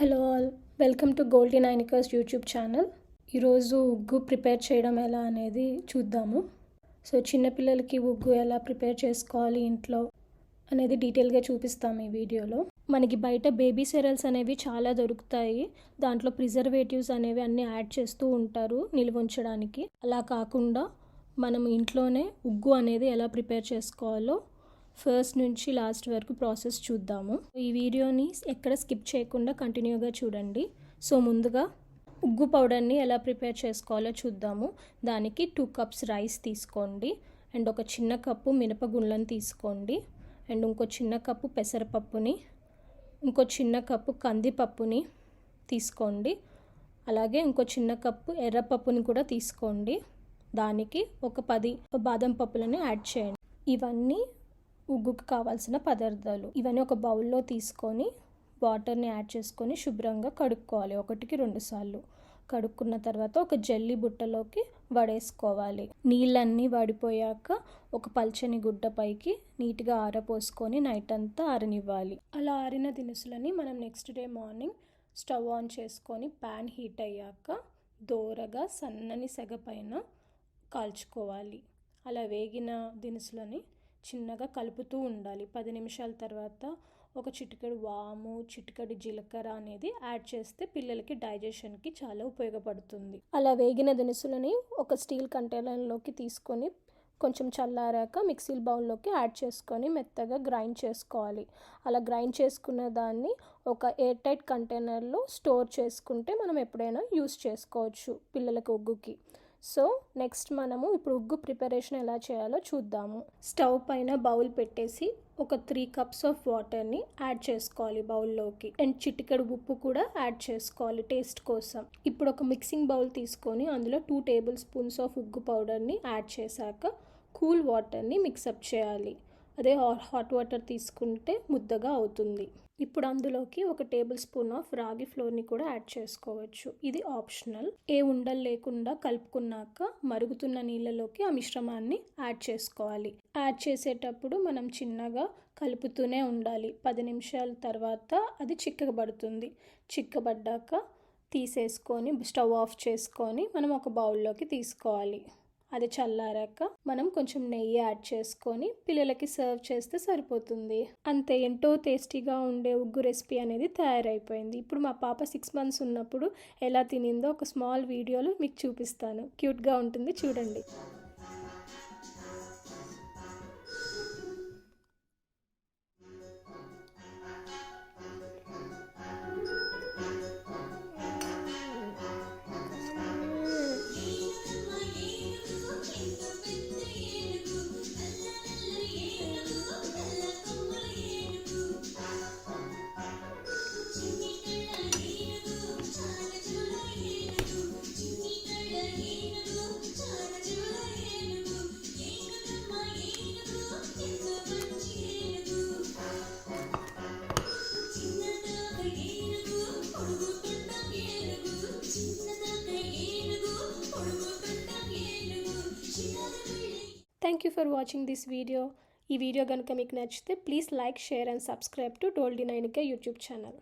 Hello all welcome to Goldie Nainikas YouTube channel. ఈరోజు ఉగ్గు prepare చేయడం ఎలా అనేది చూద్దాము. సో చిన్నపిల్లలకి ఉగ్గు ఎలా ప్రిపేర్ చేసుకోవాలి ఇంట్లో అనేది డీటెయిల్గా చూపిస్తాము ఈ వీడియోలో. మనకి బయట బేబీ సెరల్స్ అనేవి చాలా దొరుకుతాయి. దాంట్లో ప్రిజర్వేటివ్స్ అనేవి అన్నీ యాడ్ చేస్తూ ఉంటారు నిల్వ ఉంచడానికి. అలా కాకుండా మనం ఇంట్లోనే ఉగ్గు అనేది ఎలా ప్రిపేర్ చేసుకోవాలో ఫస్ట్ నుంచి లాస్ట్ వరకు ప్రాసెస్ చూద్దాము. ఈ వీడియోని ఎక్కడ స్కిప్ చేయకుండా కంటిన్యూగా చూడండి. సో ముందుగా ఉగ్గు పౌడర్ని ఎలా ప్రిపేర్ చేసుకోవాలో చూద్దాము. దానికి టూ కప్స్ రైస్ తీసుకోండి. అండ్ ఒక చిన్న కప్పు మినపగుండ్లను తీసుకోండి. అండ్ ఇంకో చిన్న కప్పు పెసరపప్పుని ఇంకో చిన్న కప్పు కందిపప్పుని తీసుకోండి. అలాగే ఇంకో చిన్న కప్పు ఎర్రపప్పుని కూడా తీసుకోండి. దానికి ఒక పది బాదం పప్పులను యాడ్ చేయండి. ఇవన్నీ ఉగ్గుకు కావాల్సిన పదార్థాలు. ఇవన్నీ ఒక బౌల్లో తీసుకొని వాటర్ని యాడ్ చేసుకొని శుభ్రంగా కడుక్కోవాలి. ఒకటికి రెండు సార్లు. కడుక్కున్న తర్వాత ఒక జల్లి బుట్టలోకి వడేసుకోవాలి. నీళ్ళన్నీ వడిపోయాక ఒక పల్చని గుడ్డ పైకి నీట్గా ఆరపోసుకొని నైట్ అంతా ఆరనివ్వాలి. అలా ఆరిన దినుసులని మనం next day morning stove on చేసుకొని ప్యాన్ హీట్ అయ్యాక దోరగా సన్నని సెగ పైన కాల్చుకోవాలి. అలా వేగిన దినుసులని చిన్నగా కలుపుతూ ఉండాలి. పది నిమిషాల తర్వాత ఒక చిటికెడు వాము చిటికెడు జీలకర్ర అనేది యాడ్ చేస్తే పిల్లలకి డైజెషన్కి చాలా ఉపయోగపడుతుంది. అలా వేగిన దినుసులని ఒక స్టీల్ కంటైనర్లోకి తీసుకొని కొంచెం చల్లారాక మిక్సీ బౌల్లోకి యాడ్ చేసుకొని మెత్తగా గ్రైండ్ చేసుకోవాలి. అలా గ్రైండ్ చేసుకున్న దాన్ని ఒక ఎయిర్ టైట్ కంటైనర్లో స్టోర్ చేసుకుంటే మనం ఎప్పుడైనా యూస్ చేసుకోవచ్చు పిల్లలకు ఒగ్గుకి. సో నెక్స్ట్ మనము ఇప్పుడు ఉగ్గు ప్రిపరేషన్ ఎలా చేయాలో చూద్దాము. స్టవ్ పైన బౌల్ పెట్టేసి ఒక త్రీ కప్స్ ఆఫ్ వాటర్ని యాడ్ చేసుకోవాలి బౌల్లోకి. అండ్ చిటికెడు ఉప్పు కూడా యాడ్ చేసుకోవాలి టేస్ట్ కోసం. ఇప్పుడు ఒక మిక్సింగ్ బౌల్ తీసుకొని అందులో టూ టేబుల్ స్పూన్స్ ఆఫ్ ఉగ్గు పౌడర్ని యాడ్ చేశాక కూల్ వాటర్ని మిక్సప్ చేయాలి. అదే హాట్ వాటర్ తీసుకుంటే ముద్దగా అవుతుంది. ఇప్పుడు అందులోకి ఒక టేబుల్ స్పూన్ ఆఫ్ రాగి ఫ్లోర్ని కూడా యాడ్ చేసుకోవచ్చు. ఇది ఆప్షనల్. ఏ ఉండలు లేకుండా కలుపుకున్నాక మరుగుతున్న నీళ్ళలోకి ఆ మిశ్రమాన్ని యాడ్ చేసుకోవాలి. యాడ్ చేసేటప్పుడు మనం చిన్నగా కలుపుతూనే ఉండాలి. పది నిమిషాల తర్వాత అది చిక్కబడుతుంది. చిక్కబడ్డాక తీసేసుకొని స్టవ్ ఆఫ్ చేసుకొని మనం ఒక బౌల్లోకి తీసుకోవాలి. అది చల్లారాక మనం కొంచెం నెయ్యి యాడ్ చేసుకొని పిల్లలకి సర్వ్ చేస్తే సరిపోతుంది. అంతే ఎంతో టేస్టీగా ఉండే ఉగ్గు రెసిపీ అనేది తయారైపోయింది. ఇప్పుడు మా పాప సిక్స్ మంత్స్ ఉన్నప్పుడు ఎలా తినిందో ఒక స్మాల్ వీడియోలో మీకు చూపిస్తాను. క్యూట్గా ఉంటుంది చూడండి. Thank you for watching this video. ఈ వీడియో కనుక మీకు నచ్చితే please like share and subscribe to Goldie Nainikas YouTube channel.